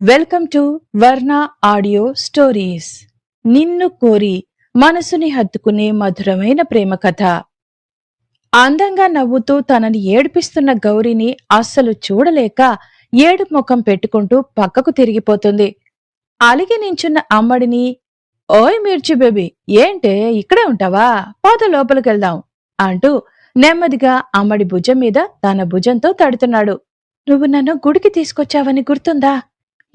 Welcome to Varna audio stories. నిన్ను కోరి మనసుని హత్తుకునే మధురమైన ప్రేమ కథ. అందంగా నవ్వుతూ తనని ఏడిపిస్తున్న గౌరీని అస్సలు చూడలేక ఏడు ముఖం పెట్టుకుంటూ పక్కకు తిరిగిపోతుంది. అలిగి నించున్న అమ్మడిని ఓయ్ మిర్చి బేబీ ఏంటే ఇక్కడే ఉంటావా? పోత లోపలికెళ్దాం అంటూ నెమ్మదిగా అమ్మడి భుజం మీద తన భుజంతో తడుతున్నాడు. నువ్వు నన్ను గుడికి తీసుకొచ్చావని గుర్తుందా?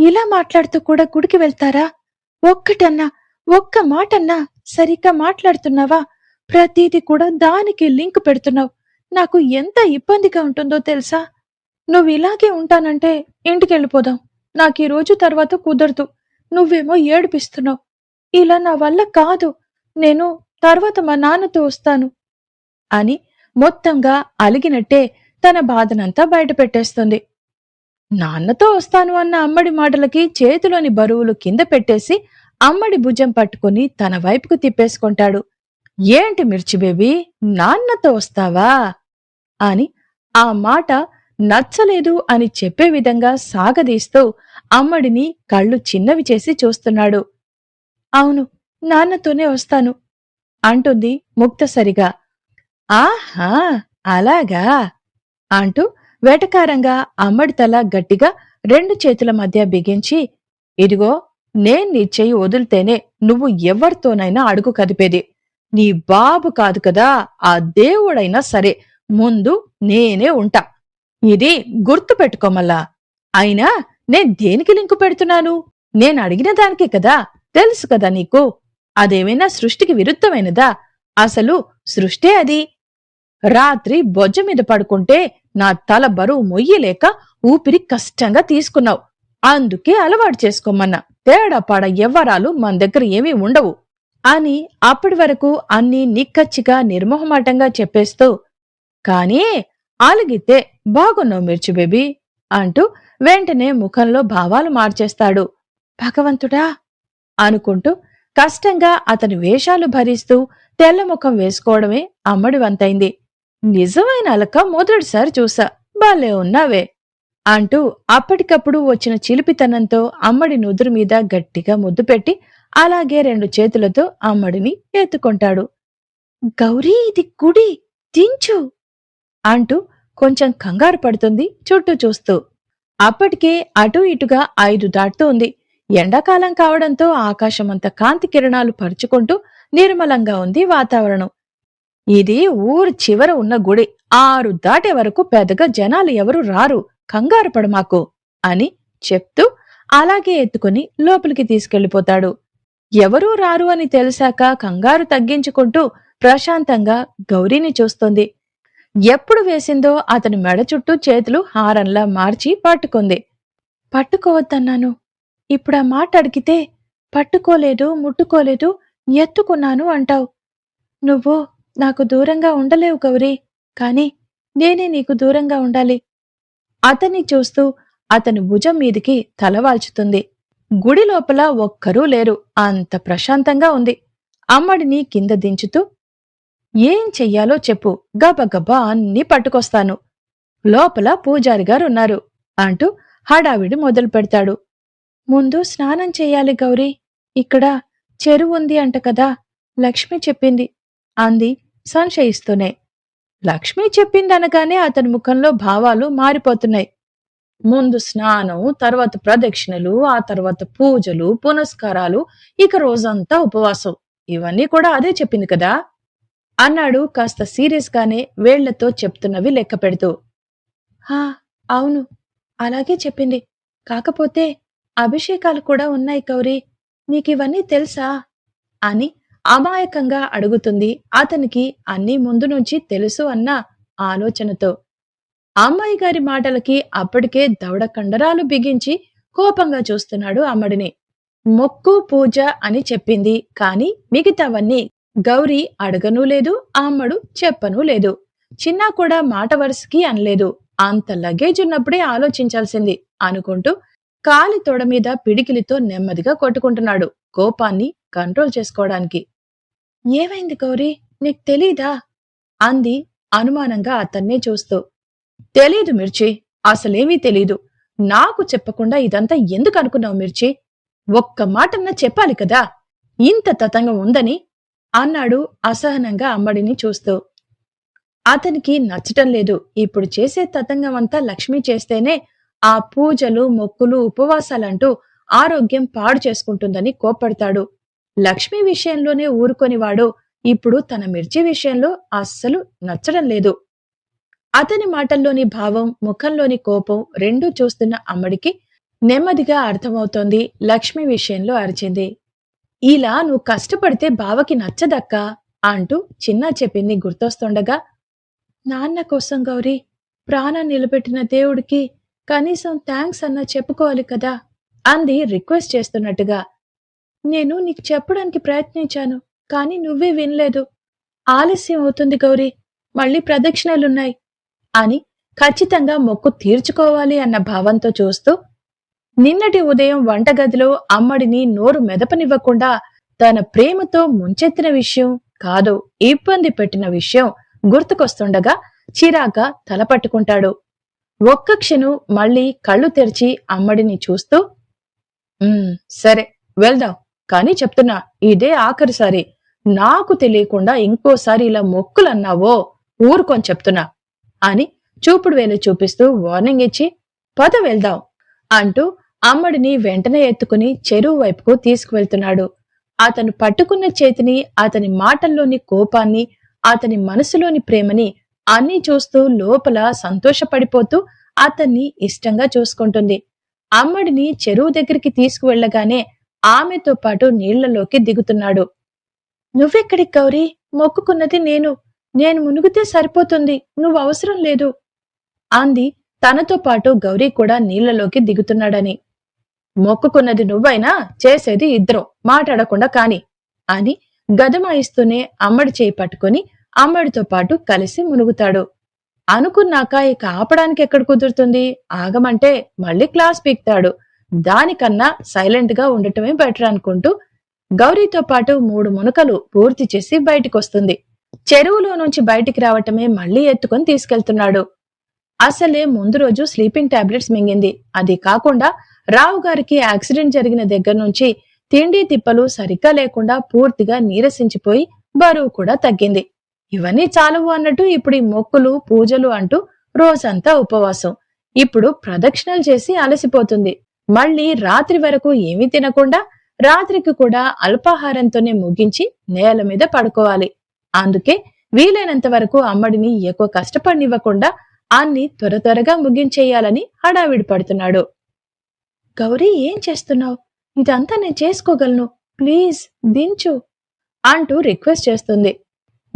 ఇలా మాట్లాడుతూ కూడా గుడికి వెళ్తారా? ఒక్కటన్నా ఒక్క మాటన్నా సరిగ్గా మాట్లాడుతున్నావా? ప్రతిదీ కూడా దానికి లింక్ పెడుతున్నావు. నాకు ఎంత ఇబ్బందిగా ఉంటుందో తెలుసా? నువ్వు ఇలాగే ఉంటానంటే ఇంటికి వెళ్ళిపోదాం నాకు ఈ రోజు తర్వాత కుదరదు. నువ్వేమో ఏడిపిస్తున్నావు. ఇలా నా వల్ల కాదు. నేను తర్వాత మా నాన్నతో వస్తాను. అని మొత్తంగా అలిగినట్టే తన బాధనంతా బయట పెట్టేస్తుంది నాన్నతో వస్తాను అన్న అమ్మడి మాటలకి చేతిలోని బరువులు కింద పెట్టేసి అమ్మడి భుజం పట్టుకుని తన వైపుకు తిప్పేసుకుంటాడు. ఏంటి మిర్చి బేబీ నాన్నతో వస్తావా? అని ఆ మాట నచ్చలేదు అని చెప్పే విధంగా సాగదీస్తూ అమ్మడిని కళ్ళు చిన్నవి చేసి చూస్తున్నాడు. అవును నాన్నతోనే వస్తాను అంటుంది ముక్తసరిగా. ఆహా అలాగా? అంటూ వేటకారంగా అమ్మడి తల గట్టిగా రెండు చేతుల మధ్య బిగించి ఇదిగో నేను నీ చెయ్యి వదిలితేనే నువ్వు ఎవరితోనైనా అడుగు కదిపేది. నీ బాబు కాదు కదా ఆ దేవుడైనా సరే ముందు నేనే ఉంటా. ఇది గుర్తు పెట్టుకోమల్లా. అయినా నేను దేనికి లింకు పెడుతున్నాను? నేను అడిగిన దానికే కదా తెలుసు కదా నీకు. అదేమైనా సృష్టికి విరుద్ధమైనదా? అసలు సృష్టే అది. రాత్రి బొజ్జ మీద పడుకుంటే నా తల బరువు మొయ్యలేక ఊపిరి కష్టంగా తీసుకున్నావు. అందుకే అలవాటు చేసుకోమన్నా. తేడా పాడ ఎవ్వరాలు మన దగ్గర ఏమీ ఉండవు అని అప్పటి వరకు అన్నీ నిక్కచ్చిగా నిర్మోహమాటంగా చెప్పేస్తూ కానీ ఆలుగితే బాగున్నావు మిర్చి బేబీ అంటూ వెంటనే ముఖంలో భావాలు మార్చేస్తాడు. భగవంతుడా అనుకుంటూ కష్టంగా అతని వేషాలు భరిస్తూ తెల్ల ముఖం వేసుకోవడమే అమ్మడి వంతైంది. నిజమైన అలక మొదటిసారి చూసా. బాలే ఉన్నావే అంటూ అప్పటికప్పుడు వచ్చిన చిలిపితనంతో అమ్మడి నుదురు మీద గట్టిగా ముద్దు పెట్టి అలాగే రెండు చేతులతో అమ్మడిని ఎత్తుకుంటాడు. గౌరీ ఇది గుడి దించు అంటూ కొంచెం కంగారు పడుతుంది చుట్టూ చూస్తూ. అప్పటికే అటూ ఇటుగా ఐదు దాటుతోంది ఎండాకాలం కావడంతో ఆకాశమంత కాంతి కిరణాలు పరుచుకుంటూ నిర్మలంగా ఉంది వాతావరణం. ఇది ఊరు చివర ఉన్న గుడి. ఆరు దాటే వరకు పెద్దగా జనాలు ఎవరు రారు. కంగారు పడమాకు అని చెప్తూ అలాగే ఎత్తుకుని లోపలికి తీసుకెళ్ళిపోతాడు ఎవరూ రారు అని తెలిసాక కంగారు తగ్గించుకుంటూ ప్రశాంతంగా గౌరీని చూస్తోంది. ఎప్పుడు వేసిందో అతని మెడ చుట్టూ చేతులు హారంలా మార్చి పట్టుకుంది. పట్టుకోవద్దన్నాను. ఇప్పుడు ఆ మాట అడిగితే పట్టుకోలేదు ముట్టుకోలేదు ఎత్తుకున్నాను అంటావు. నువ్వు నాకు దూరంగా ఉండలేవు గౌరీ కాని నేనే నీకు దూరంగా ఉండాలి. అతన్ని చూస్తూ అతని భుజం మీదికి తలవాల్చుతుంది గుడి లోపల ఒక్కరూ లేరు. అంత ప్రశాంతంగా ఉంది. అమ్మడిని కింద దించుతూ ఏం చెయ్యాలో చెప్పు. గబగబా అన్నీ పట్టుకొస్తాను. లోపల పూజారి గారున్నారు అంటూ హడావిడి మొదలు పెడతాడు. ముందు స్నానం చెయ్యాలి గౌరీ. ఇక్కడ చెరువు ఉంది అంట కదా. లక్ష్మి చెప్పింది. అంది సంశయిస్తూనే. లక్ష్మి చెప్పిందనగానే అతని ముఖంలో భావాలు మారిపోతున్నాయి. ముందు స్నానం తర్వాత ప్రదక్షిణలు ఆ తర్వాత పూజలు పునస్కారాలు ఇక రోజంతా ఉపవాసం. ఇవన్నీ కూడా అదే చెప్పింది కదా? అన్నాడు కాస్త సీరియస్గానే వేళ్ళతో చెప్తున్నవి లెక్క పెడుతూ. హా అవును అలాగే చెప్పింది. కాకపోతే అభిషేకాలు కూడా ఉన్నాయి గౌరీ నీకివన్నీ తెలుసా? అని అమాయకంగా అడుగుతుంది. అతనికి అన్నీ ముందు నుంచి తెలుసు అన్న ఆలోచనతో. అమ్మాయి గారి మాటలకి అప్పటికే దవడ కండరాలు బిగించి కోపంగా చూస్తున్నాడు అమ్మడిని. మొక్కు పూజ అని చెప్పింది. కాని మిగతావన్నీ గౌరీ అడగనూ లేదు అమ్మడు చెప్పనూ లేదు. చిన్నా కూడా మాట వరుసకి అనలేదు. అంత లగేజ్ ఉన్నప్పుడే ఆలోచించాల్సింది అనుకుంటూ కాలి తొడ మీద పిడికిలితో నెమ్మదిగా కొట్టుకుంటున్నాడు. కోపాన్ని కంట్రోల్ చేసుకోవడానికి. ఏమైంది గౌరీ? నీకు తెలీదా? అంది అనుమానంగా అతన్నే చూస్తూ. తెలీదు మిర్చి అసలేమీ తెలీదు. నాకు చెప్పకుండా ఇదంతా ఎందుకు అనుకున్నావు మిర్చి? ఒక్క మాటన్నా చెప్పాలి కదా? ఇంత తతంగం ఉందని అన్నాడు అసహనంగా అమ్మడిని చూస్తూ. అతనికి నచ్చటం లేదు. ఇప్పుడు చేసే తతంగం అంతా లక్ష్మి చేస్తేనే ఆ పూజలు మొక్కులు ఉపవాసాలంటూ ఆరోగ్యం పాడు చేసుకుంటుందని కోప్పడతాడు. లక్ష్మి విషయంలోనే ఊరుకొనివాడు ఇప్పుడు తన మిర్చి విషయంలో అస్సలు నచ్చడం లేదు. అతని మాటల్లోని భావం ముఖంలోని కోపం రెండూ చూస్తున్న అమ్మడికి నెమ్మదిగా అర్థమవుతోంది లక్ష్మి విషయంలో అరిచింది. ఇలా నువ్వు కష్టపడితే బావకి నచ్చదక్కా? అంటూ చిన్న చెప్పింది గుర్తొస్తుండగా. నాన్న కోసం గౌరీ ప్రాణం నిలబెట్టిన దేవుడికి కనీసం థ్యాంక్స్ అన్న చెప్పుకోవాలి కదా? అంది రిక్వెస్ట్ చేస్తున్నట్టుగా. నేను నీకు చెప్పడానికి ప్రయత్నించాను కానీ నువ్వే వినలేదు. ఆలస్యం అవుతుంది గౌరీ మళ్ళీ ప్రదక్షిణలున్నాయి అని ఖచ్చితంగా మొక్కు తీర్చుకోవాలి అన్న భావంతో చూస్తూ నిన్నటి ఉదయం వంటగదిలో అమ్మడిని నోరు మెదపనివ్వకుండా తన ప్రేమతో ముంచెత్తిన విషయం కాదు ఇబ్బంది పెట్టిన విషయం గుర్తుకొస్తుండగా చిరాక తలపట్టుకుంటాడు ఒక్క క్షణం మళ్ళీ కళ్ళు తెరిచి అమ్మడిని చూస్తూ "ఉమ్, సరే వెళ్దాం. కానీ చెప్తున్నా ఇదే ఆఖరిసారి నాకు తెలియకుండా ఇంకోసారి ఇలా మొక్కులన్నావో ఊరుకొని చెప్తున్నా అని చూపుడు వేలు చూపిస్తూ వార్నింగ్ ఇచ్చి పద వెళ్దాం అంటూ అమ్మడిని వెంటనే ఎత్తుకుని చెరువు వైపుకు తీసుకువెళ్తున్నాడు. అతను పట్టుకున్న చేతిని అతని మాటల్లోని కోపాన్ని అతని మనసులోని ప్రేమని అన్నీ చూస్తూ లోపల సంతోషపడిపోతూ అతన్ని ఇష్టంగా చూసుకుంటుంది. అమ్మడిని చెరువు దగ్గరికి తీసుకువెళ్ళగానే ఆమెతో పాటు నీళ్ళలోకి దిగుతున్నాడు. నువ్వెక్కడికి గౌరీ? మొక్కుకున్నది నేను. నేను మునిగితే సరిపోతుంది. నువ్వు అవసరం లేదు. అంది. తనతో పాటు గౌరీ కూడా నీళ్ళలోకి దిగుతున్నాడని. మొక్కుకున్నది నువ్వైనా? చేసేది ఇద్దరం. మాట్లాడకుండా కాని. అని గదమాయిస్తూనే అమ్మడి చేయి పట్టుకుని అమ్మడితో పాటు కలిసి మునుగుతాడు. అనుకున్నాక ఇక ఆపడానికి ఎక్కడ కుదురుతుంది? ఆగమంటే మళ్ళీ క్లాస్ పీక్తాడు. దానికన్నా సైలెంట్గా ఉండటమే బెటర్ అనుకుంటూ గౌరీతో పాటు మూడు మునకలు పూర్తి చేసి బయటికొస్తుంది. చెరువులో నుంచి బయటికి రావటమే మళ్ళీ ఎత్తుకొని తీసుకెళ్తున్నాడు. అసలే ముందు రోజు స్లీపింగ్ టాబ్లెట్స్ మింగింది. అది కాకుండా రావు గారికి యాక్సిడెంట్ జరిగిన దగ్గర నుంచి తిండి తిప్పలు సరిగ్గా లేకుండా పూర్తిగా నీరసించిపోయి బరువు కూడా తగ్గింది. ఇవన్నీ చాలవు అన్నట్టు ఇప్పుడు ఈ మొక్కులు పూజలు అంటూ రోజంతా ఉపవాసం. ఇప్పుడు ప్రదక్షిణలు చేసి అలసిపోతుంది. మళ్ళీ రాత్రి వరకు ఏమీ తినకుండా రాత్రికి కూడా అల్పాహారంతోనే ముగించి నేల మీద పడుకోవాలి. అందుకే వీలైనంత వరకు అమ్మడిని ఎక్కువ కష్టపడినివ్వకుండా అన్ని త్వర త్వరగా ముగించేయాలని హడావిడి పడుతున్నాడు. గౌరీ ఏం చేస్తున్నావు? ఇదంతా నేను చేసుకోగలను. ప్లీజ్ దించు అంటూ రిక్వెస్ట్ చేస్తుంది.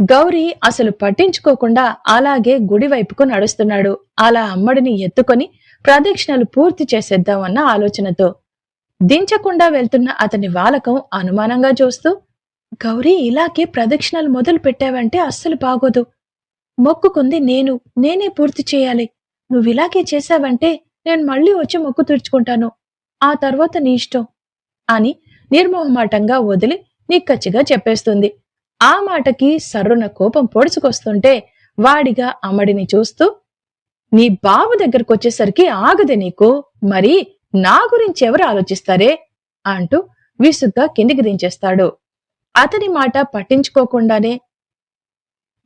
గౌరీ అసలు పట్టించుకోకుండా అలాగే గుడి వైపుకు నడుస్తున్నాడు. అలా అమ్మడిని ఎత్తుకొని ప్రదక్షిణలు పూర్తి చేసేద్దామన్న ఆలోచనతో దించకుండా వెళ్తున్న అతని వాలకం అనుమానంగా చూస్తూ గౌరీ ఇలాగే ప్రదక్షిణలు మొదలు పెట్టావంటే అస్సలు బాగోదు. మొక్కుకుంది నేను నేనే పూర్తి చేయాలి. నువ్వు ఇలాగే చేశావంటే నేను మళ్ళీ వచ్చి మొక్కు తుడుచుకుంటాను ఆ తర్వాత నీ ఇష్టం అని నిర్మోహమాటంగా వదిలి నిక్కచ్చిగా చెప్పేస్తుంది. ఆ మాటకి సర్రున కోపం పొడుచుకొస్తుంటే వాడిగా అమ్మడిని చూస్తూ నీ బావ దగ్గరకొచ్చేసరికి ఆగదే నీకు. మరి నా గురించి ఎవరు ఆలోచిస్తారే? అంటూ విసుగ్గా కిందికి దించేస్తాడు. అతని మాట పట్టించుకోకుండానే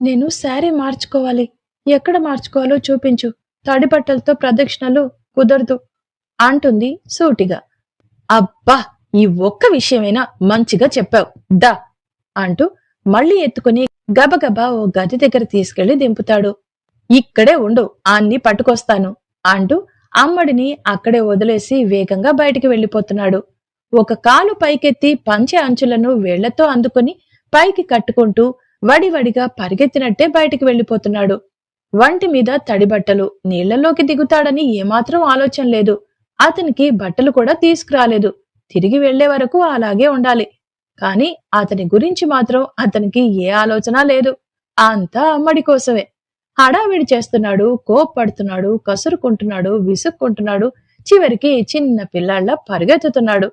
నేను శారీ మార్చుకోవాలి. ఎక్కడ మార్చుకోవాలో చూపించు. తడిబట్టలతో ప్రదక్షిణలు కుదరదు అంటుంది సూటిగా. అబ్బా ఈ ఒక్క విషయమైనా మంచిగా చెప్పావు. దా అంటూ మళ్ళీ ఎత్తుకుని గబగబా ఓ గది దగ్గర తీసుకెళ్ళి దింపుతాడు. ఇక్కడే ఉండు అన్ని పట్టుకొస్తాను అంటూ అమ్మడిని అక్కడే వదిలేసి వేగంగా బయటికి వెళ్ళిపోతున్నాడు. ఒక కాలు పైకెత్తి పంచె అంచులను వేళ్ళతో అందుకుని పైకి కట్టుకుంటూ వడివడిగా పరిగెత్తినట్టే బయటికి వెళ్ళిపోతున్నాడు. వంటి మీద తడి బట్టలు నీళ్ళలోకి దిగుతాడని ఏమాత్రం ఆలోచన లేదు. అతనికి బట్టలు కూడా తీసుకురాలేదు. తిరిగి వెళ్ళే వరకు అలాగే ఉండాలి. కాని అతని గురించి మాత్రం అతనికి ఏ ఆలోచన లేదు. అంతా అమ్మడి కోసమే. హడావిడి చేస్తున్నాడు కోప్పడుతున్నాడు కసురుకుంటున్నాడు విసుక్కుంటున్నాడు చివరికి చిన్న పిల్లాళ్ళ పరిగెత్తుతున్నాడు.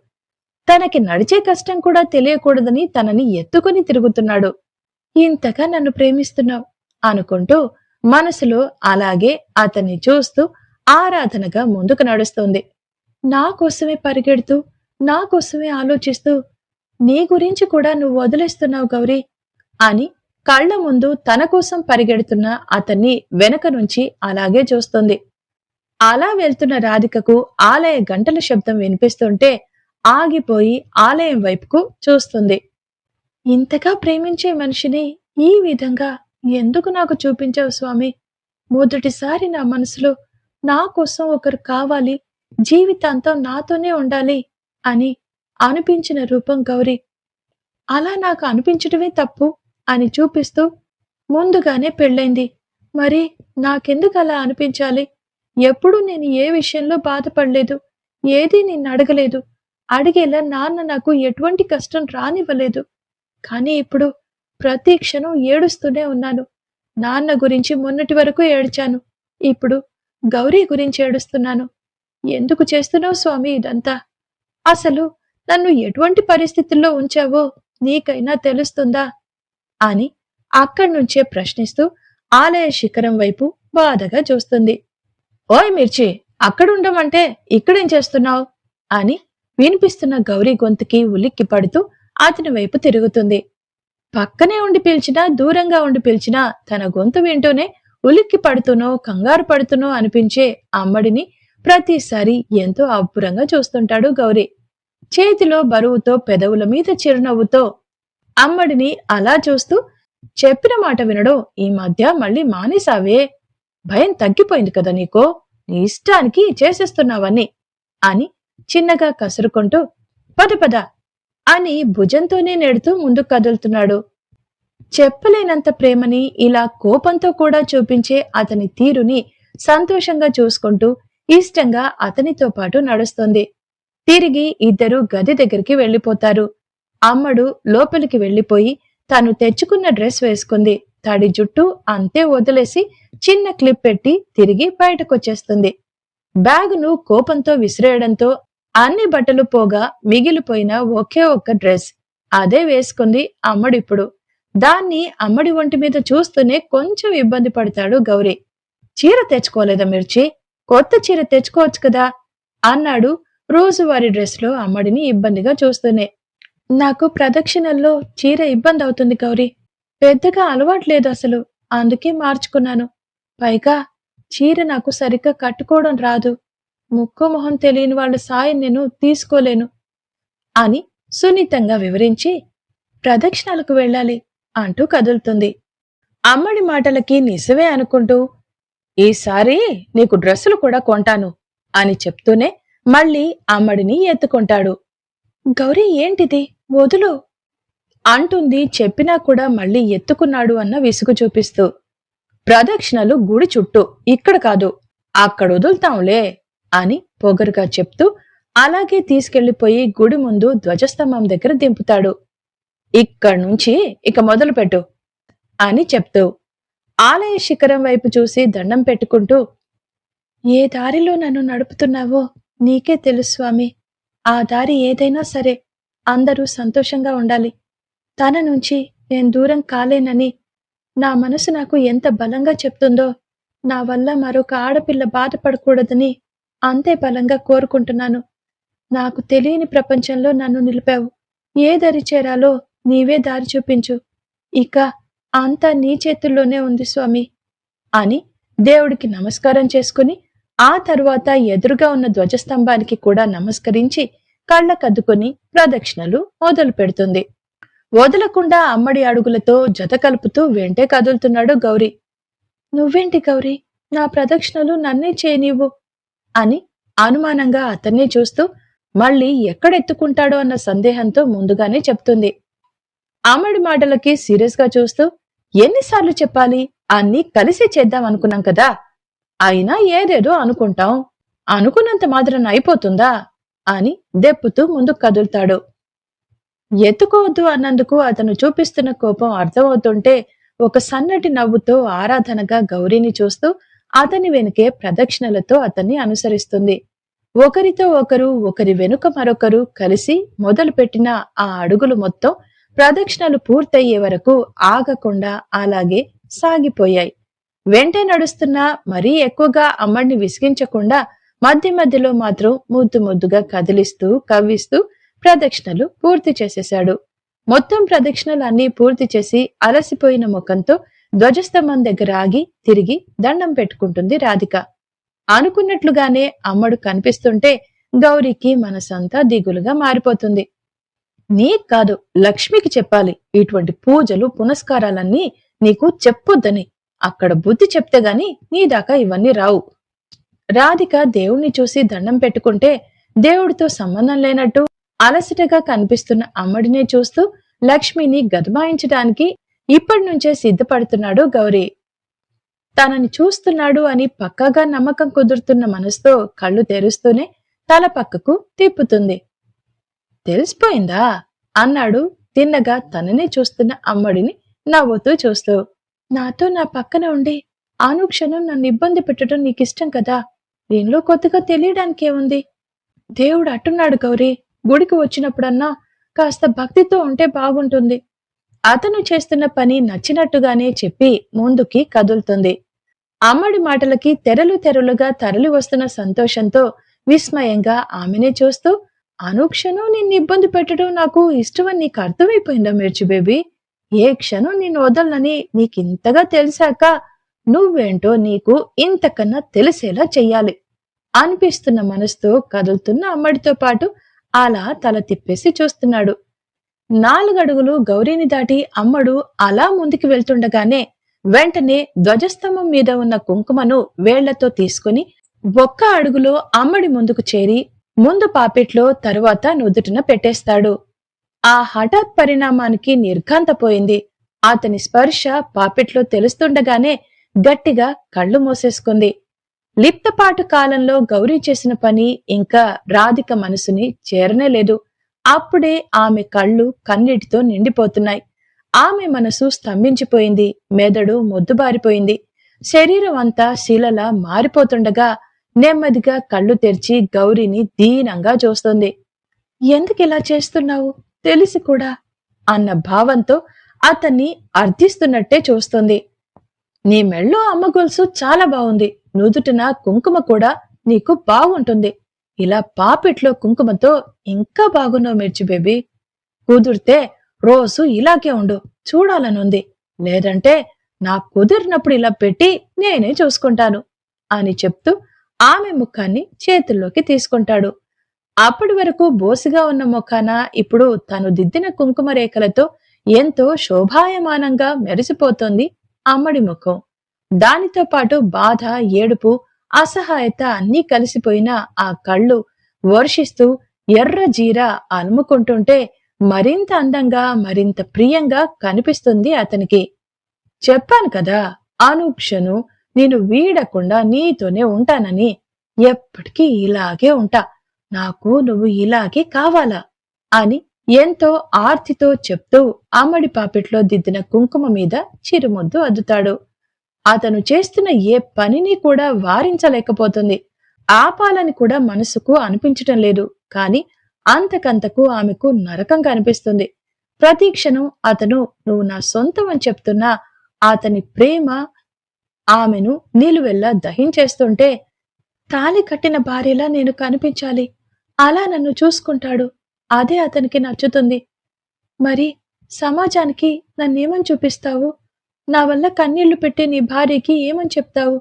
తనకి నడిచే కష్టం కూడా తెలియకూడదని తనని ఎత్తుకుని తిరుగుతున్నాడు. ఇంతగా నన్ను ప్రేమిస్తున్నావు అనుకుంటూ మనసులో అలాగే అతన్ని చూస్తూ ఆరాధనగా ముందుకు నడుస్తోంది. నా కోసమే పరిగెడుతూ నా కోసమే ఆలోచిస్తూ నీ గురించి కూడా నువ్వు వదిలేస్తున్నావు గౌరీ అని కళ్ళ ముందు తన కోసం పరిగెడుతున్న అతన్ని వెనక నుంచి అలాగే చూస్తుంది. అలా వెళ్తున్న రాధికకు ఆలయ గంటల శబ్దం వినిపిస్తుంటే ఆగిపోయి ఆలయం వైపుకు చూస్తుంది. ఇంతగా ప్రేమించే మనిషిని ఈ విధంగా ఎందుకు నాకు చూపించావు స్వామి? మొదటిసారి నా మనసులో నా కోసం ఒకరు కావాలి జీవితాంతం నాతోనే ఉండాలి అని అనిపించిన రూపం గౌరీ. అలా నాకు అనిపించడమే తప్పు. అని చూపిస్తూ ముందుగానే పెళ్ళైంది. మరి నాకెందుకు అలా అనిపించాలి? ఎప్పుడూ నేను ఏ విషయంలో బాధపడలేదు ఏదీ నిన్ను అడగలేదు. అడిగేలా నాన్న నాకు ఎటువంటి కష్టం రానివ్వలేదు. కానీ ఇప్పుడు ప్రతి క్షణం ఏడుస్తూనే ఉన్నాను. నాన్న గురించి మొన్నటి వరకు ఏడ్చాను. ఇప్పుడు గౌరీ గురించి ఏడుస్తున్నాను. ఎందుకు చేస్తున్నావు స్వామి ఇదంతా? అసలు నన్ను ఎటువంటి పరిస్థితుల్లో ఉంచావో నీకైనా తెలుస్తుందా? అని అక్కడి నుంచే ప్రశ్నిస్తూ ఆలయ శిఖరం వైపు బాధగా చూస్తుంది. ఓయ్ మిర్చి అక్కడుండమంటే ఇక్కడేం చేస్తున్నావు? అని వినిపిస్తున్న గౌరీ గొంతుకి ఉలిక్కి పడుతూ అతని వైపు తిరుగుతుంది. పక్కనే ఉండి పిలిచినా దూరంగా ఉండి పిలిచినా తన గొంతు వింటూనే ఉలిక్కి పడుతూనో కంగారు పడుతూనో అనిపించే అమ్మడిని ప్రతిసారి ఎంతో అబ్బురంగా చూస్తుంటాడు గౌరీ. చేతిలో బరువుతో పెదవుల మీద చిరునవ్వుతో అమ్మడిని అలా చూస్తూ చెప్పిన మాట వినడం. ఈ మధ్య మళ్ళీ మానేసావే భయం తగ్గిపోయింది కదా నీకో. నీ ఇష్టానికి చేసేస్తున్నావని అని చిన్నగా కసురుకుంటూ పద పద అని భుజంతోనే నెడుతూ ముందుకు కదులుతున్నాడు. చెప్పలేనంత ప్రేమని ఇలా కోపంతో కూడా చూపించే అతని తీరుని సంతోషంగా చూసుకుంటూ ఇష్టంగా అతనితో పాటు నడుస్తుంది. తిరిగి ఇద్దరు గది దగ్గరికి వెళ్ళిపోతారు. అమ్మడు లోపలికి వెళ్ళిపోయి తాను తెచ్చుకున్న డ్రెస్ వేసుకుంది. తడి జుట్టు అంతే వదిలేసి చిన్న క్లిప్ పెట్టి తిరిగి బయటకొచ్చేస్తుంది. బ్యాగును కోపంతో విసిరేయడంతో అన్ని బట్టలు పోగా మిగిలిపోయిన ఒకే ఒక్క డ్రెస్. అదే వేసుకుంది అమ్మడిప్పుడు. దాన్ని అమ్మడి ఒంటి మీద చూస్తూనే కొంచెం ఇబ్బంది పడతాడు గౌరీ. చీర తెచ్చుకోలేదా మిర్చి? కొత్త చీర తెచ్చుకోవచ్చు కదా? అన్నాడు రోజువారీ డ్రెస్లో అమ్మడిని ఇబ్బందిగా చూస్తూనే. నాకు ప్రదక్షిణల్లో చీర ఇబ్బంది అవుతుంది గౌరీ. పెద్దగా అలవాట్లేదు అసలు. అందుకే మార్చుకున్నాను. పైగా చీర నాకు సరిగ్గా కట్టుకోవడం రాదు. ముక్కు మొహం తెలియని వాళ్ళ సాయం నేను తీసుకోలేను అని సున్నితంగా వివరించి ప్రదక్షిణాలకు వెళ్ళాలి అంటూ కదులుతుంది. అమ్మడి మాటలకి నిజమే అనుకుంటూ ఈసారి నీకు డ్రెస్సులు కూడా కొంటాను అని చెప్తూనే మళ్ళీ అమ్మడిని ఎత్తుకుంటాడు. గౌరీ ఏంటిది? వదులు అంటుంది చెప్పినా కూడా మళ్ళీ ఎత్తుకున్నాడు అన్న విసుగు చూపిస్తూ. ప్రదక్షిణలు గుడి చుట్టూ ఇక్కడ కాదు అక్కడ వదులుతాంలే అని పొగరుగా చెప్తూ అలాగే తీసుకెళ్ళిపోయి గుడి ముందు ధ్వజస్తంభం దగ్గర దింపుతాడు. ఇక్కడి నుంచి ఇక మొదలుపెట్టు అని చెప్తూ ఆలయ శిఖరం వైపు చూసి దండం పెట్టుకుంటూ ఏ దారిలో నన్ను నడుపుతున్నావో నీకే తెలుసు స్వామి. ఆ దారి ఏదైనా సరే అందరూ సంతోషంగా ఉండాలి. తన నుంచి నేను దూరం కాలేనని నా మనసు నాకు ఎంత బలంగా చెప్తుందో నా వల్ల మరొక ఆడపిల్ల బాధపడకూడదని అంతే బలంగా కోరుకుంటున్నాను. నాకు తెలియని ప్రపంచంలో నన్ను నిలిపావు. ఏ దరి చేరాలో నీవే దారి చూపించు. ఇక అంతా నీ చేతుల్లోనే ఉంది స్వామి. అని దేవుడికి నమస్కారం చేసుకుని ఆ తరువాత ఎదురుగా ఉన్న ధ్వజస్తంభానికి కూడా నమస్కరించి కళ్ళకద్దుకుని ప్రదక్షిణలు మొదలు పెడుతుంది వదలకుండా అమ్మడి అడుగులతో జత కలుపుతూ వెంటే కదులుతున్నాడు గౌరీ. నువ్వేంటి గౌరీ? నా ప్రదక్షిణలు నన్నే చేయనీవు అని అనుమానంగా అతన్నే చూస్తూ మళ్ళీ ఎక్కడెత్తుకుంటాడో అన్న సందేహంతో ముందుగానే చెప్తుంది. అమ్మడి మాటలకి సీరియస్గా చూస్తూ ఎన్నిసార్లు చెప్పాలి? అన్ని కలిసి చేద్దాం అనుకున్నాం కదా. అయినా ఏదేదో అనుకుంటాం. అనుకున్నంత మాత్రం అయిపోతుందా? అని దెప్పుతూ ముందుకు కదులుతాడు. ఎత్తుకోవద్దు అన్నందుకు అతను చూపిస్తున్న కోపం అర్థమవుతుంటే ఒక సన్నటి నవ్వుతో ఆరాధనగా గౌరీని చూస్తూ అతని వెనుకే ప్రదక్షిణలతో అతన్ని అనుసరిస్తుంది. ఒకరితో ఒకరు ఒకరి వెనుక మరొకరు కలిసి మొదలుపెట్టిన ఆ అడుగులు మొత్తం ప్రదక్షిణలు పూర్తయ్యే వరకు ఆగకుండా అలాగే సాగిపోయాయి. వెంటే నడుస్తున్నా మరీ ఎక్కువగా అమ్మడిని విసిగించకుండా మధ్య మధ్యలో మాత్రం ముద్దు ముద్దుగా కదిలిస్తూ కవ్విస్తూ ప్రదక్షిణలు పూర్తి చేసేశాడు. మొత్తం ప్రదక్షిణలు అన్నీ పూర్తి చేసి అలసిపోయిన ముఖంతో ధ్వజస్తంభం దగ్గర ఆగి తిరిగి దండం పెట్టుకుంటుంది రాధిక. అనుకున్నట్లుగానే అమ్మడు కనిపిస్తుంటే గౌరీకి మనసంతా దిగులుగా మారిపోతుంది. నీకు కాదు లక్ష్మికి చెప్పాలి. ఇటువంటి పూజలు పునస్కారాలన్నీ నీకు చెప్పొద్దని. అక్కడ బుద్ధి చెప్తే గాని నీ దాకా ఇవన్నీ రావు. రాధిక దేవుణ్ణి చూసి దండం పెట్టుకుంటే దేవుడితో సంబంధం లేనట్టు అలసటగా కనిపిస్తున్న అమ్మడినే చూస్తూ లక్ష్మిని గదమాయించడానికి ఇప్పటి నుంచే సిద్ధపడుతున్నాడు గౌరీ. తనని చూస్తున్నాడు అని పక్కగా నమ్మకం కుదురుతున్న మనసుతో కళ్ళు తెరుస్తూనే తల పక్కకు తిప్పుతుంది. తెలిసిపోయిందా? అన్నాడు తిన్నగా తననే చూస్తున్న అమ్మడిని నవ్వుతూ చూస్తూ. నాతో నా పక్కన ఉండి అనుక్షణం నన్ను ఇబ్బంది పెట్టడం నీకిష్టం కదా? దీనిలో కొత్తగా తెలియడానికే ఉంది దేవుడు అట్టున్నాడు గౌరీ గుడికి వచ్చినప్పుడన్నా కాస్త భక్తితో ఉంటే బాగుంటుంది. అతను చేస్తున్న పని నచ్చినట్టుగానే చెప్పి ముందుకి కదులుతుంది. అమ్మడి మాటలకి తెరలు తెరలుగా తరలి వస్తున్న సంతోషంతో విస్మయంగా ఆమెనే చూస్తూ అనుక్షణం నిన్ను ఇబ్బంది పెట్టడం నాకు ఇష్టమని నీకు అర్థమైపోయిందా మిర్చి బేబీ ఏ క్షణం నేను వదలనని నీకింతగా తెలిసాక నువ్వేంటో నీకు ఇంతకన్నా తెలిసేలా చెయ్యాలి. అనిపిస్తున్న మనసుతో కదులుతున్న అమ్మడితో పాటు అలా తల తిప్పేసి చూస్తున్నాడు. నాలుగడుగులు గౌరీని దాటి అమ్మడు అలా ముందుకు వెళ్తుండగానే వెంటనే ధ్వజస్తంభం మీద ఉన్న కుంకుమను వేళ్ళతో తీసుకుని ఒక్క అడుగులో అమ్మడి ముందుకు చేరి ముందు పాపిట్లో తరువాత నుదుటిన పెట్టేస్తాడు. ఆ హఠాత్ పరిణామానికి నిర్ఘాంతపోయింది అతని స్పర్శ పాపిట్లో తెలుస్తుండగానే గట్టిగా కళ్ళు మూసేసుకుంది. లిప్తపాటు కాలంలో గౌరీ చేసిన పని ఇంకా రాధిక మనసుని చేరనే లేదు అప్పుడే ఆమె కళ్ళు కన్నీటితో నిండిపోతున్నాయి. ఆమె మనసు స్తంభించిపోయింది. మెదడు మొద్దుబారిపోయింది. శరీరం అంతా శిలలా మారిపోతుండగా నెమ్మదిగా కళ్ళు తెరిచి గౌరీని దీనంగా చూస్తుంది. ఎందుకిలా చేస్తున్నావు? తెలిసి కూడా? అన్న భావంతో అతన్ని అర్థిస్తున్నట్టే చూస్తుంది. నీ మెళ్ళో అమ్మ గొలుసు చాలా బాగుంది. నుదుటిన కుంకుమ కూడా నీకు బాగుంటుంది. ఇలా పాపిట్లో కుంకుమతో ఇంకా బాగున్నావు మిర్చి బేబీ. కుదిరితే రోజు ఇలాగే ఉండు చూడాలనుంది. లేదంటే నా కుదిరినప్పుడు ఇలా పెట్టి నేనే చూసుకుంటాను అని చెప్తూ ఆమె ముఖాన్ని చేతుల్లోకి తీసుకుంటాడు. అప్పటి వరకు బోసిగా ఉన్న ముఖాన ఇప్పుడు తను దిద్దిన కుంకుమ రేఖలతో ఎంతో శోభాయమానంగా మెరిసిపోతోంది. అమ్మడి ముఖం. దానితో పాటు బాధ ఏడుపు అసహాయత అన్నీ కలిసిపోయిన ఆ కళ్ళు వర్షిస్తూ ఎర్ర జీర అలుముకుంటుంటే మరింత అందంగా మరింత ప్రియంగా కనిపిస్తుంది అతనికి. చెప్పాను కదా అనుక్షను నేను వీడకుండా నీతోనే ఉంటానని. ఎప్పటికీ ఇలాగే ఉంటా. నాకు నువ్వు ఇలాగే కావాలా? అని ఎంతో ఆర్తితో చెప్తూ అమ్మడి పాపిట్లో దిద్దిన కుంకుమ మీద చిరుముద్దు అద్దుతాడు. అతను చేస్తున్న ఏ పనిని కూడా వారించలేకపోతుంది. ఆపాలని కూడా మనసుకు అనిపించటం లేదు. కాని అంతకంతకు ఆమెకు నరకం కనిపిస్తుంది ప్రతి క్షణం అతను నువ్వు నా సొంతం అని చెప్తున్నా అతని ప్రేమ ఆమెను నిలువెల్లా దహించేస్తుంటే తాలి కట్టిన భార్యలా నేను కనిపించాలి. అలా నన్ను చూసుకుంటాడు. అదే అతనికి నచ్చుతుంది. మరి సమాజానికి నన్నేమని చూపిస్తావు? నా వల్ల కన్నీళ్ళు పెట్టే నీ భార్యకి ఏమని చెప్తావు?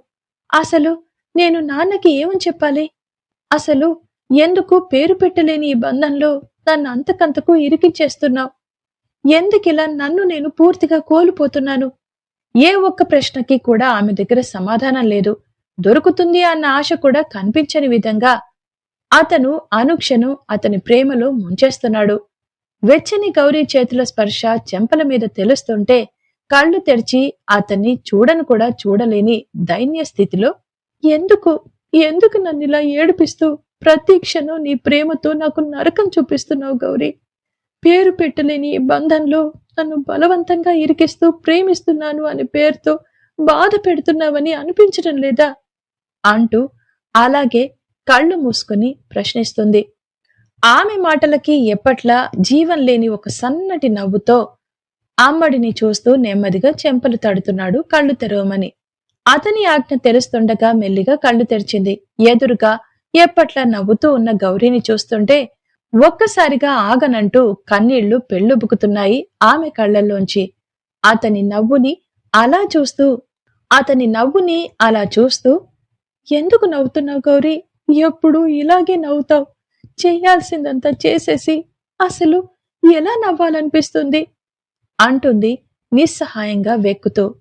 అసలు నేను నాన్నకి ఏమని చెప్పాలి? అసలు ఎందుకు పేరు పెట్టలేని ఈ బంధంలో నన్ను అంతకంతకు ఇరికించేస్తున్నావు? ఎందుకిలా నన్ను నేను పూర్తిగా కోల్పోతున్నాను? ఏ ఒక్క ప్రశ్నకి కూడా ఆమె దగ్గర సమాధానం లేదు. దొరుకుతుంది అన్న ఆశ కూడా కనిపించని విధంగా అతను అనుక్షణం అతని ప్రేమలో ముంచేస్తున్నాడు. వెచ్చని గౌరీ చేతుల స్పర్శ చెంపల మీద తెలుస్తుంటే కళ్ళు తెరిచి అతన్ని చూడను కూడా చూడలేని దైన్య స్థితిలో ఎందుకు? ఎందుకు నన్ను ఇలా ఏడిపిస్తూ ప్రతి క్షణం నీ ప్రేమతో నాకు నరకం చూపిస్తున్నావు గౌరీ? పేరు పెట్టలేని బంధంలో నన్ను బలవంతంగా ఇరికిస్తూ ప్రేమిస్తున్నాను అనే పేరుతో బాధ పెడుతున్నావని అనిపించడం లేదా? అంటూ అలాగే కళ్ళు మూసుకుని ప్రశ్నిస్తుంది. ఆమె మాటలకి ఎప్పట్లా జీవం లేని ఒక సన్నటి నవ్వుతో అమ్మడిని చూస్తూ నెమ్మదిగా చెంపలు తడుతున్నాడు కళ్ళు తెరవమని. అతని ఆజ్ఞ తెరుస్తుండగా మెల్లిగా కళ్ళు తెరిచింది. ఎదురుగా ఎప్పట్లా నవ్వుతూ ఉన్న గౌరీని చూస్తుంటే ఒక్కసారిగా ఆగనంటూ కన్నీళ్ళు పెళ్ళుబుకుతున్నాయి ఆమె కళ్ళల్లోంచి. అతని నవ్వుని అలా చూస్తూ అతని నవ్వుని అలా చూస్తూ ఎందుకు నవ్వుతున్నావు గౌరీ? ఎప్పుడు ఇలాగే నవ్వుతావు? చేయాల్సిందంతా చేసేసి అసలు ఎలా నవ్వాలనిపిస్తుంది? అంటుంది నిస్సహాయంగా వెక్కుతూ.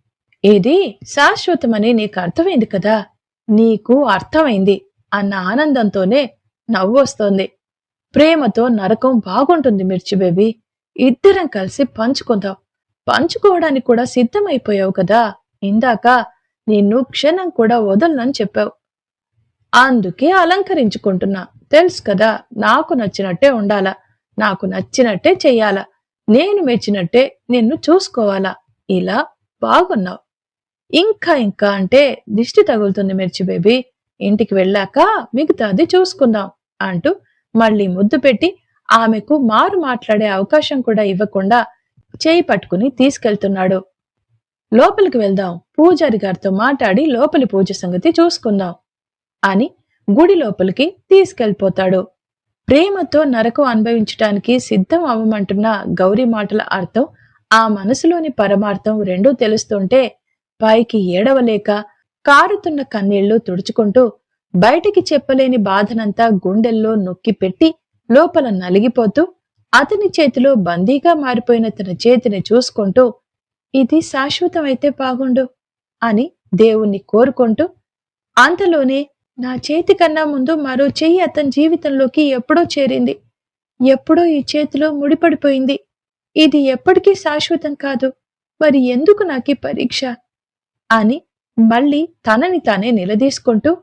ఇది శాశ్వతమని నీకు అర్థమైంది కదా? నీకు అర్థమైంది అన్న ఆనందంతోనే నవ్వొస్తోంది. ప్రేమతో నరకం బాగుంటుంది మిర్చి బేబీ. ఇద్దరం కలిసి పంచుకుందాం. పంచుకోవడానికి కూడా సిద్ధమైపోయావు కదా? ఇందాక నిన్ను క్షణం కూడా వదలనని చెప్పావు. అందుకే అలంకరించుకుంటున్నా. తెలుసు కదా నాకు నచ్చినట్టే ఉండాలా నాకు నచ్చినట్టే చెయ్యాలా నేను మెచ్చినట్టే నిన్ను చూసుకోవాలా ఇలా బాగున్నావు. ఇంకా ఇంకా అంటే దిష్టి తగులుతుంది మిర్చి బేబీ ఇంటికి వెళ్ళాక మిగతాది చూసుకుందాం అంటూ మళ్ళీ ముద్దు పెట్టి ఆమెకు మారు మాట్లాడే అవకాశం కూడా ఇవ్వకుండా చేయి పట్టుకుని తీసుకెళ్తున్నాడు. లోపలికి వెళ్దాం. పూజారి గారితో మాట్లాడి లోపలి పూజ సంగతి చూసుకుందాం. అని గుడి లోపలికి తీసుకెళ్ళిపోతాడు ప్రేమతో నరకం అనుభవించటానికి సిద్ధం అవ్వమంటున్న గౌరీ మాటల అర్థం ఆ మనసులోని పరమార్థం రెండూ తెలుస్తుంటే పైకి ఏడవలేక కారుతున్న కన్నీళ్ళు తుడుచుకుంటూ బయటికి చెప్పలేని బాధనంతా గుండెల్లో నొక్కి పెట్టి లోపల నలిగిపోతూ అతని చేతిలో బందీగా మారిపోయిన తన చేతిని చూసుకుంటూ ఇది శాశ్వతమైతే బాగుండు అని దేవుణ్ణి కోరుకుంటూ అంతలోనే నా చేతి కన్నా ముందు మరో చెయ్యి అతని జీవితంలోకి ఎప్పుడో చేరింది. ఎప్పుడో ఈ చేతిలో ముడిపడిపోయింది. ఇది ఎప్పటికీ శాశ్వతం కాదు. మరి ఎందుకు నాకు పరీక్ష? అని మళ్ళీ తనని తానే నిలదీసుకుంటూ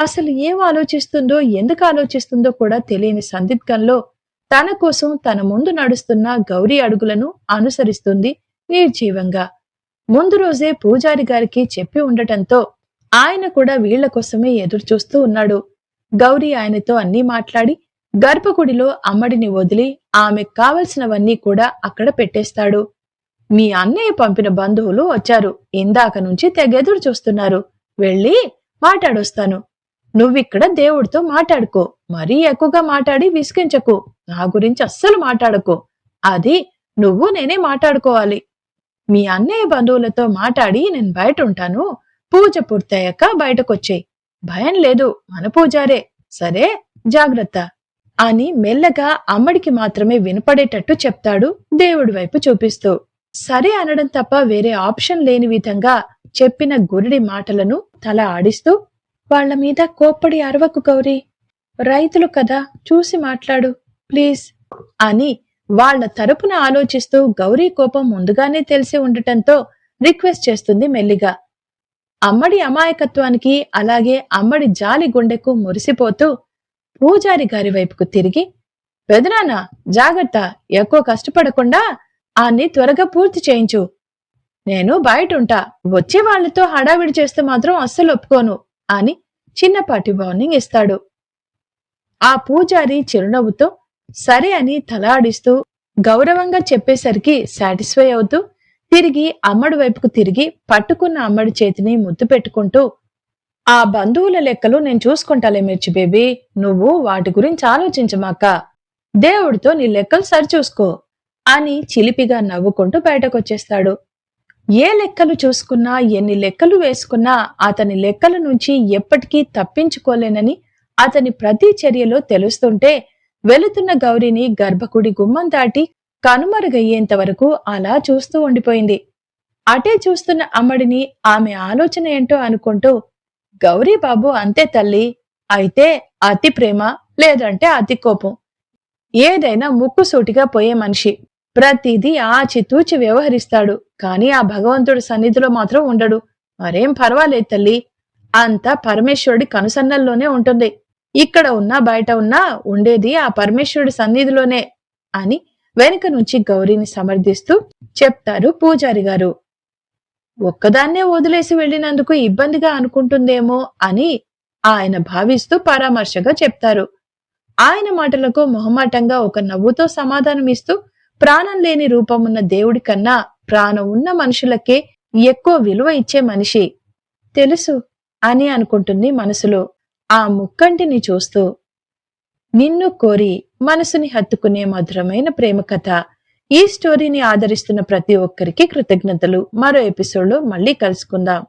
అసలు ఏం ఆలోచిస్తుందో ఎందుకు ఆలోచిస్తుందో కూడా తెలియని సందిగ్ధంలో తన కోసం తన ముందు నడుస్తున్న గౌరీ అడుగులను అనుసరిస్తుంది నిర్జీవంగా. ముందు రోజే పూజారి గారికి చెప్పి ఉండటంతో ఆయన కూడా వీళ్ళ కోసమే ఎదురు చూస్తూ ఉన్నాడు. గౌరీ ఆయనతో అన్నీ మాట్లాడి గర్భగుడిలో అమ్మడిని వదిలి ఆమెకు కావలసినవన్నీ కూడా అక్కడ పెట్టేస్తాడు. మీ అన్నయ్య పంపిన బంధువులు వచ్చారు. ఇందాక నుంచి తెగెదురు చూస్తున్నారు వెళ్ళి మాట్లాడొస్తాను. నువ్విక్కడ దేవుడితో మాట్లాడుకో. మరీ ఎక్కువగా మాట్లాడి విసిగించకు. నా గురించి అస్సలు మాట్లాడకు. అది నువ్వు నేనే మాట్లాడుకోవాలి. మీ అన్నయ్య బంధువులతో మాట్లాడి నేను బయట ఉంటాను. పూజ పూర్తయ్యాక బయటకొచ్చేయి. భయం లేదు మన పూజారే. సరే జాగ్రత్త. అని మెల్లగా అమ్మడికి మాత్రమే వినపడేటట్టు చెప్తాడు దేవుడి వైపు చూపిస్తూ. సరే అనడం తప్ప వేరే ఆప్షన్ లేని విధంగా చెప్పిన గురుడి మాటలను తల ఆడిస్తూ వాళ్ళ మీద కోప్పడి అరవకు గౌరీ. రైతులు కదా చూసి మాట్లాడు ప్లీజ్. అని వాళ్ళ తరపున ఆలోచిస్తూ గౌరీ కోపం ముందుగానే తెలిసి ఉండటంతో రిక్వెస్ట్ చేస్తుంది మెల్లిగా. అమ్మడి అమాయకత్వానికి అలాగే అమ్మడి జాలి గుండెకు మురిసిపోతూ పూజారి గారి వైపుకు తిరిగి పెదనాన్న జాగ్రత్త ఎక్కువ కష్టపడకుండా ఆన్ని త్వరగా పూర్తి చేయించు. నేను బయటుంటా. వచ్చే వాళ్ళతో హడావిడి చేస్తే మాత్రం అస్సలు ఒప్పుకోను అని చిన్నపాటి వార్నింగ్ ఇస్తాడు. ఆ పూజారి చిరునవ్వుతో సరే అని తలాడిస్తూ గౌరవంగా చెప్పేసరికి సాటిస్ఫై అవుతూ తిరిగి అమ్మడి వైపుకు తిరిగి పట్టుకున్న అమ్మడి చేతిని ముద్దు పెట్టుకుంటూ ఆ బంధువుల లెక్కలు నేను చూసుకుంటాలే మిర్చి బేబీ నువ్వు వాటి గురించి ఆలోచించమాక. దేవుడితో నీ లెక్కలు సరిచూసుకో అని చిలిపిగా నవ్వుకుంటూ బయటకొచ్చేస్తాడు. ఏ లెక్కలు చూసుకున్నా ఎన్ని లెక్కలు వేసుకున్నా అతని లెక్కల నుంచి ఎప్పటికీ తప్పించుకోలేనని అతని ప్రతి చర్యలో తెలుస్తుంటే వెళుతున్న గౌరిని గర్భకుడి గుమ్మం దాటి కనుమరుగయ్యేంత వరకు అలా చూస్తూ ఉండిపోయింది. అటే చూస్తున్న అమ్మడిని ఆమె ఆలోచన ఏంటో అనుకుంటూ గౌరీ బాబు అంతే తల్లి అయితే అతి ప్రేమ లేదంటే అతి కోపం. ఏదైనా ముక్కుసూటిగా పోయే మనిషి. ప్రతిదీ ఆచితూచి వ్యవహరిస్తాడు కాని ఆ భగవంతుడి సన్నిధిలో మాత్రం ఉండడు. మరేం పర్వాలేదు తల్లి అంతా పరమేశ్వరుడి కనుసన్నల్లోనే ఉంటుంది. ఇక్కడ ఉన్నా బయట ఉన్నా ఉండేది ఆ పరమేశ్వరుడి సన్నిధిలోనే అని వెనుక నుంచి గౌరీని సమర్థిస్తూ చెప్తారు పూజారి గారు. ఒక్కదాన్నే వదిలేసి వెళ్ళినందుకు ఇబ్బందిగా అనుకుంటుందేమో అని ఆయన భావిస్తూ పరామర్శగా చెప్తారు. ఆయన మాటలకు మొహమాటంగా ఒక నవ్వుతో సమాధానమిస్తూ ప్రాణం లేని రూపమున్న దేవుడి కన్నా ప్రాణం ఉన్న మనుషులకే ఎక్కువ విలువ ఇచ్చే మనిషి. తెలుసు అని అనుకుంటుంది మనసులో ఆ ముక్కంటిని చూస్తూ. నిన్ను కోరి మనసుని హత్తుకునే మధురమైన ప్రేమ కథ. ఈ స్టోరీని ఆదరిస్తున్న ప్రతి ఒక్కరికి కృతజ్ఞతలు. మరో ఎపిసోడ్లో మళ్ళీ కలుసుకుందాం.